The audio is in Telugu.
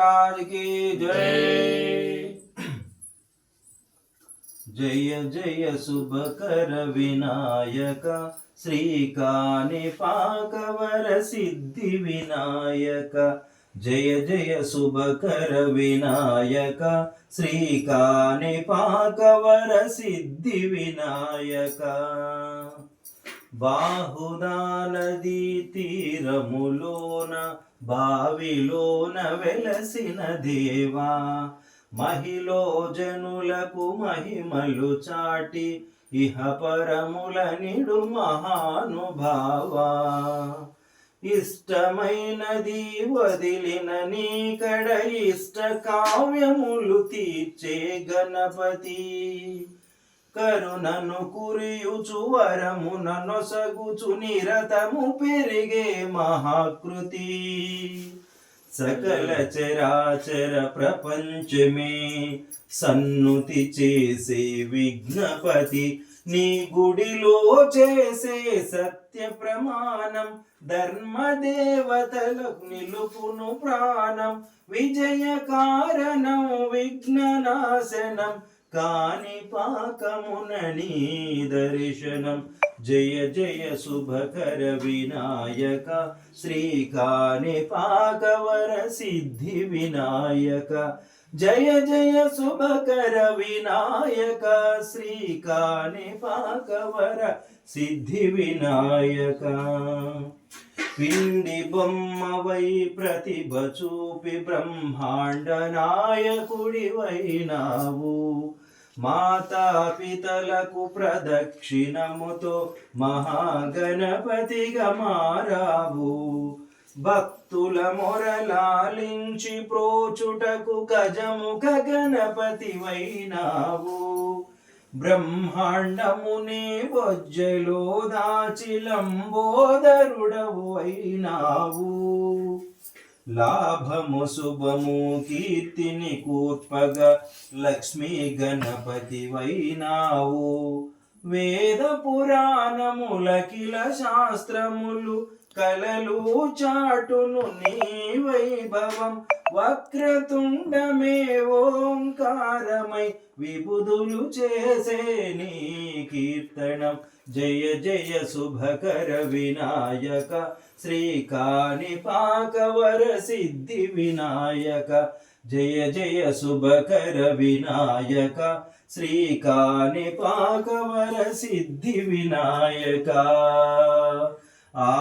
की जय जय जय शुभकर विनायक श्रीकानिपाकवर सिद्धि विनायक जय जय शुभकर विनायक श्रीकानिपाकवर सिद्धि विनायक बाहुदा नदी तीरमुलोना బావిలోన వెలసిన దేవా మహిలో జనులకు మహిమలు చాటి ఇహ పరముల నిడు మహానుభావా. ఇష్టమైనది వదిలిన నీకడ ఇష్ట కావ్యములు తీర్చే గణపతి. కరుణను కురియుచు వరమున నొసగుచు నిరతము పెరిగే మహాకృతి. సకల చరాచర ప్రపంచమే సన్నుతి చేసే విఘ్నపతి నీ గుడిలో చేసే సత్య ప్రమాణం ధర్మదేవతలకు నిలుపును ప్రాణం విజయ కారణం విఘ్ననాశనం కాని పాకమునని దర్శనం. జయ జయ శుభకర వినాయక. శ్రీ కాని పాకవర సిద్ధి వినాయక. జయ జయ శుభకర వినాయక. శ్రీ కాని పాకవర సిద్ధి వినాయక. పిండి బొమ్మవై ప్రతిభ చూపి బ్రహ్మాండ నాయకుడివైనావు మాతాపితలకు ప్రదక్షిణముతో మహాగణపతిగా మారావు. భక్తుల మొరలాలించి ప్రోచుటకు గజము గణపతి వైనావు. బ్రహ్మాండమునే వజ్జలో దాచి అయినావు. లాభము శుభము కీర్తిని కూర్పగ లక్ష్మీ గణపతి వైనావు. వేద పురాణములకిల శాస్త్రములు కలలు చాటును నీ వైభవం వక్రతుండమే సారమై విబుధులు చేసే నీ కీర్తనం. జయ జయ శుభకర వినాయక శ్రీకాని పాకవర సిద్ధి వినాయక జయ జయ శుభకర వినాయక శ్రీకాని పాకవర సిద్ధి వినాయక. ఆ